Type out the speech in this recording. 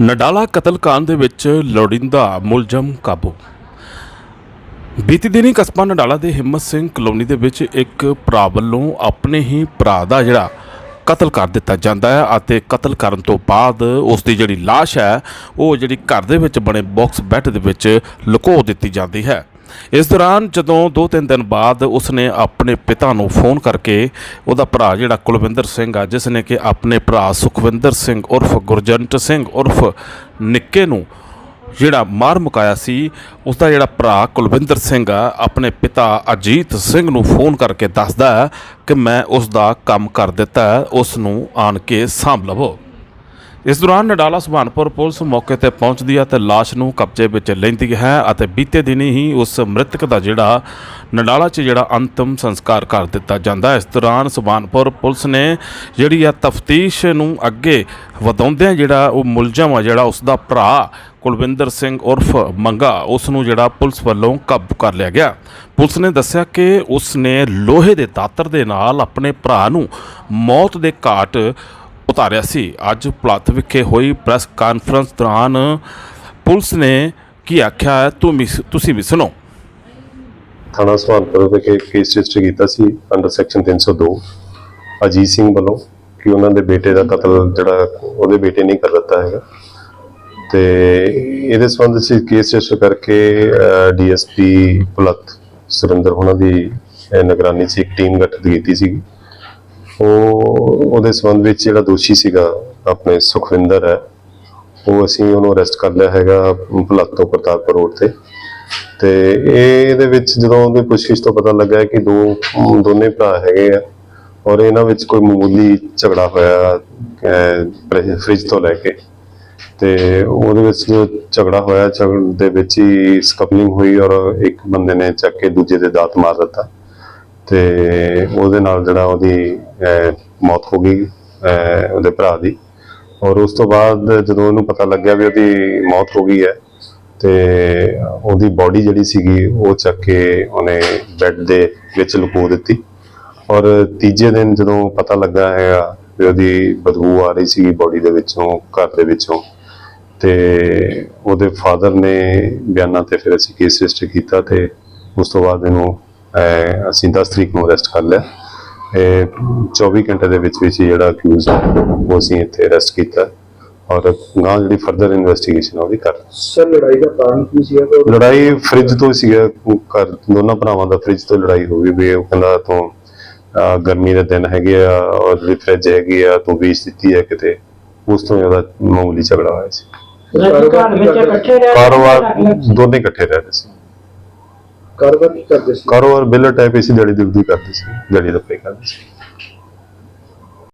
ਨਡਾਲਾ ਕਤਲकांड ਦੇ ਵਿੱਚ ਲੋੜਿੰਦਾ ਮੁਲਜ਼ਮ ਕਾਬੂ। ਬੀਤੀ ਦਿਨੀ ਕਸਬਾ ਨਡਾਲਾ ਦੇ ਹਿੰਮਤ ਸਿੰਘ ਕਲੋਨੀ ਦੇ ਵਿੱਚ ਇੱਕ ਭਰਾ ਵੱਲੋਂ ਆਪਣੇ ਹੀ ਭਰਾ ਦਾ ਜਿਹੜਾ ਕਤਲ ਕਰ ਦਿੱਤਾ ਜਾਂਦਾ ਹੈ ਅਤੇ ਕਤਲ ਕਰਨ ਤੋਂ ਬਾਅਦ ਉਸ ਦੀ ਜਿਹੜੀ ਲਾਸ਼ ਹੈ, ਉਹ ਜਿਹੜੀ ਘਰ ਦੇ ਵਿੱਚ ਬਣੇ ਬਾਕਸ ਬੈੱਡ ਦੇ ਵਿੱਚ ਲੁਕੋ ਦਿੱਤੀ ਜਾਂਦੀ ਹੈ। ਇਸ ਦੌਰਾਨ ਜਦੋਂ 2-3 ਦਿਨ ਬਾਅਦ ਉਸਨੇ ਆਪਣੇ ਪਿਤਾ ਨੂੰ ਫੋਨ ਕਰਕੇ ਉਹਦਾ ਭਰਾ ਜਿਹੜਾ ਕੁਲਵਿੰਦਰ ਸਿੰਘ ਆ, ਜਿਸ ਨੇ ਕਿ ਆਪਣੇ ਭਰਾ ਸੁਖਵਿੰਦਰ ਸਿੰਘ ਉਰਫ ਗੁਰਜੰਟ ਸਿੰਘ ਉਰਫ ਨਿੱਕੇ ਨੂੰ ਜਿਹੜਾ ਮਾਰ ਮੁਕਾਇਆ ਸੀ ਉਸ ਦਾ ਜਿਹੜਾ ਭਰਾ ਕੁਲਵਿੰਦਰ ਸਿੰਘ ਆ, ਆਪਣੇ ਪਿਤਾ ਅਜੀਤ ਸਿੰਘ ਨੂੰ ਫੋਨ ਕਰਕੇ ਦੱਸਦਾ ਕਿ ਮੈਂ ਉਸ ਦਾ ਕੰਮ ਕਰ ਦਿੱਤਾ ਉਸ ਨੂੰ ਆਣ ਕੇ ਸਾਂਭ ਲਵੋ। ਇਸ ਦੌਰਾਨ ਨਡਾਲਾ ਸੁਭਾਨਪੁਰ ਪੁਲਿਸ ਮੌਕੇ ਤੇ ਪਹੁੰਚਦੀ ਹੈ ਤੇ ਲਾਸ਼ ਨੂੰ ਕਬਜ਼ੇ ਵਿੱਚ ਲੈਂਦੀ ਹੈ ਅਤੇ ਬੀਤੇ ਦਿਨੀ ਹੀ ਉਸ ਮ੍ਰਿਤਕ ਦਾ ਜਿਹੜਾ ਨਡਾਲਾ 'ਚ ਜਿਹੜਾ ਅੰਤਮ ਸੰਸਕਾਰ ਕਰ ਦਿੱਤਾ ਜਾਂਦਾ ਹੈ। ਇਸ ਦੌਰਾਨ ਸੁਭਾਨਪੁਰ ਪੁਲਿਸ ਨੇ ਜਿਹੜੀ ਆ ਤਫਤੀਸ਼ ਨੂੰ ਅੱਗੇ ਵਧਾਉਂਦਿਆਂ ਜਿਹੜਾ ਉਹ ਮੁਲਜ਼ਮ ਆ, ਜਿਹੜਾ ਉਸ ਦਾ ਭਰਾ ਕੁਲਵਿੰਦਰ ਸਿੰਘ ਉਰਫ ਮੰਗਾ, ਉਸ ਨੂੰ ਜਿਹੜਾ ਪੁਲਿਸ ਵੱਲੋਂ ਕਾਬੂ ਕਰ ਲਿਆ ਗਿਆ। ਪੁਲਿਸ ਨੇ ਦੱਸਿਆ ਕਿ ਉਸ ਨੇ ਲੋਹੇ ਦੇ ਦਾਤਰ ਦੇ ਨਾਲ ਆਪਣੇ ਭਰਾ ਨੂੰ ਮੌਤ ਦੇ ਘਾਟ ਉਤਾਰਿਆ ਸੀ। ਅੱਜ ਪਲੱਥ ਵਿਖੇ ਹੋਈ ਪ੍ਰੈਸ ਕਾਨਫਰੰਸ ਦੌਰਾਨ ਪੁਲਿਸ ਨੇ ਕੀ ਆਖਿਆ ਹੈ, ਤੂੰ ਤੁਸੀਂ ਵੀ ਸੁਣੋ। ਥਾਣਾ ਸੁਹਾਨਪੁਰ ਵਿਖੇ ਕੇਸ ਰਜਿਸਟਰ ਕੀਤਾ ਸੀ ਅੰਡਰ ਸੈਕਸ਼ਨ 302 ਅਜੀਤ ਸਿੰਘ ਵੱਲੋਂ ਕਿ ਉਹਨਾਂ ਦੇ ਬੇਟੇ ਦਾ ਕਤਲ ਜਿਹੜਾ ਉਹਦੇ ਬੇਟੇ ਨੇ ਕਰ ਦਿੱਤਾ ਹੈਗਾ। ਤੇ ਇਹਦੇ ਸੰਬੰਧ ਵਿੱਚ ਕੇਸ ਰਜਿਸਟਰ ਕਰਕੇ ਡੀਐਸਪੀ ਪੁਲਤ ਸੁਰਿੰਦਰ ਉਹਨਾਂ ਦੀ ਨਿਗਰਾਨੀ 'ਚ ਇੱਕ ਟੀਮ ਗਠਿਤ ਕੀਤੀ ਸੀ ਉਹ ਉਹਦੇ ਸੰਬੰਧ ਵਿੱਚ ਜਿਹੜਾ ਦੋਸ਼ੀ ਸੀਗਾ, ਆਪਣੇ ਸੁਖਵਿੰਦਰ ਹੈ, ਉਹ ਅਸੀਂ ਉਹਨੂੰ ਅਰੈਸਟ ਕਰ ਲਿਆ ਹੈਗਾ ਪੁਲਤ ਤੋਂ ਰੋਡ ਤੇ। ਤੇ ਇਹ ਇਹਦੇ ਵਿੱਚ ਜਦੋਂ ਉਹਦੇ ਪੁੱਛਗਿੱਛ ਤੋਂ ਪਤਾ ਲੱਗਾ ਕਿ ਦੋ, ਦੋਨੇ ਭਰਾ ਹੈਗੇ ਆ, ਔਰ ਇਹਨਾਂ ਵਿੱਚ ਕੋਈ ਮਾਮੂਲੀ ਝਗੜਾ ਹੋਇਆ ਫ੍ਰਿਜ ਤੋਂ ਲੈ ਕੇ। ਤੇ ਉਹਦੇ ਵਿੱਚ ਜੋ ਝਗੜਾ ਹੋਇਆ, ਝਗੜ ਦੇ ਵਿੱਚ ਹੀ ਸਕਪਲਿੰਗ ਹੋਈ ਔਰ ਇੱਕ ਬੰਦੇ ਨੇ ਚੱਕ ਕੇ ਦੂਜੇ ਦੇ ਦਾਤ ਮਾਰ ਦਿੱਤਾ। ਤੇ ਉਹਦੇ ਨਾਲ ਜਿਹੜਾ ਉਹਦੀ ਮੌਤ ਹੋ ਗਈ ਉਹਦੇ ਭਰਾ ਦੀ। ਔਰ ਉਸ ਤੋਂ ਬਾਅਦ ਜਦੋਂ ਉਹਨੂੰ ਪਤਾ ਲੱਗਿਆ ਵੀ ਉਹਦੀ ਮੌਤ ਹੋ ਗਈ ਹੈ, ਤੇ ਉਹਦੀ ਬਾਡੀ ਜਿਹੜੀ ਸੀਗੀ, ਉਹ ਚੱਕ ਕੇ ਉਹਨੇ ਬੈੱਡ ਦੇ ਵਿੱਚ ਲੁਕੋ ਦਿੱਤੀ। ਔਰ ਤੀਜੇ ਦਿਨ ਜਦੋਂ ਪਤਾ ਲੱਗਾ ਹੈਗਾ ਵੀ ਉਹਦੀ ਬਦਬੂ ਆ ਰਹੀ ਸੀਗੀ ਬਾਡੀ ਦੇ ਵਿੱਚੋਂ, ਘਰ ਦੇ ਵਿੱਚੋਂ, ਤੇ ਉਹਦੇ ਫਾਦਰ ਨੇ ਬਿਆਨਾਂ ਤੇ ਫਿਰ ਅਸੀਂ ਕੇਸ ਰਜਿਸਟਰ ਕੀਤਾ ਤੇ ਉਸ ਤੋਂ ਬਾਅਦ ਇਹਨੂੰ ਅਸੀਂ 10 ਤਰੀਕ ਨੂੰ ਅਰੈਸਟ ਕਰ ਲਿਆ। ਇਹ 24 ਘੰਟੇ ਦੇ ਵਿੱਚ ਵਿੱਚ ਜਿਹੜਾ ਅਕਿਊਜ਼ ਉਹ ਅਸੀਂ ਇੱਥੇ ਅਰੈਸਟ ਕੀਤਾ। ਔਰ ਗਾਂ ਜਿਹੜੀ ਫਰਦਰ ਇਨਵੈਸਟੀਗੇਸ਼ਨ ਉਹਦੀ ਕਰ ਰਹੇ ਹਾਂ। ਸਰ ਲੜਾਈ ਦਾ ਕਾਰਨ ਕੀ ਸੀ? ਤੇ ਲੜਾਈ ਫ੍ਰਿਜ ਤੋਂ ਸੀਗਾ ਘਰ ਦੋਨਾਂ ਭਰਾਵਾਂ ਦਾ ਫ੍ਰਿਜ ਤੋਂ ਲੜਾਈ ਹੋ ਗਈ ਵੀ ਉਹ ਕਹਿੰਦਾ ਤੂੰ ਗਰਮੀ ਦੇ ਦਿਨ ਹੈਗੇ ਆ ਔਰ ਜਿਹੜੀ ਫ੍ਰਿਜ ਹੈਗੀ ਆ ਤੂੰ ਵੇਚ ਦਿੱਤੀ ਹੈ ਕਿਤੇ। ਉਸ ਤੋਂ ਜ਼ਿਆਦਾ ਮਾਮੂਲੀ ਝਗੜਾ ਹੋਇਆ ਸੀ? ਕਾਰੋਬਾਰ ਦੋਨੇ ਇਕੱਠੇ ਰਹਿ ਰਹੇ ਸੀ। ਕਾਰੋਬਾਰ ਕੀ ਕਰਦੇ ਸੀ? ਕਾਰੋਬਾਰ ਬਿਲਰ ਟਾਈਪ ਇਸੇ ਦਿਹਾੜੀ ਦੁੱਧ ਦੀ ਕਰਦੇ ਸੀ, ਦਿਹਾੜੀ ਦਾ ਪੇ ਕਰਦੇ ਸੀ।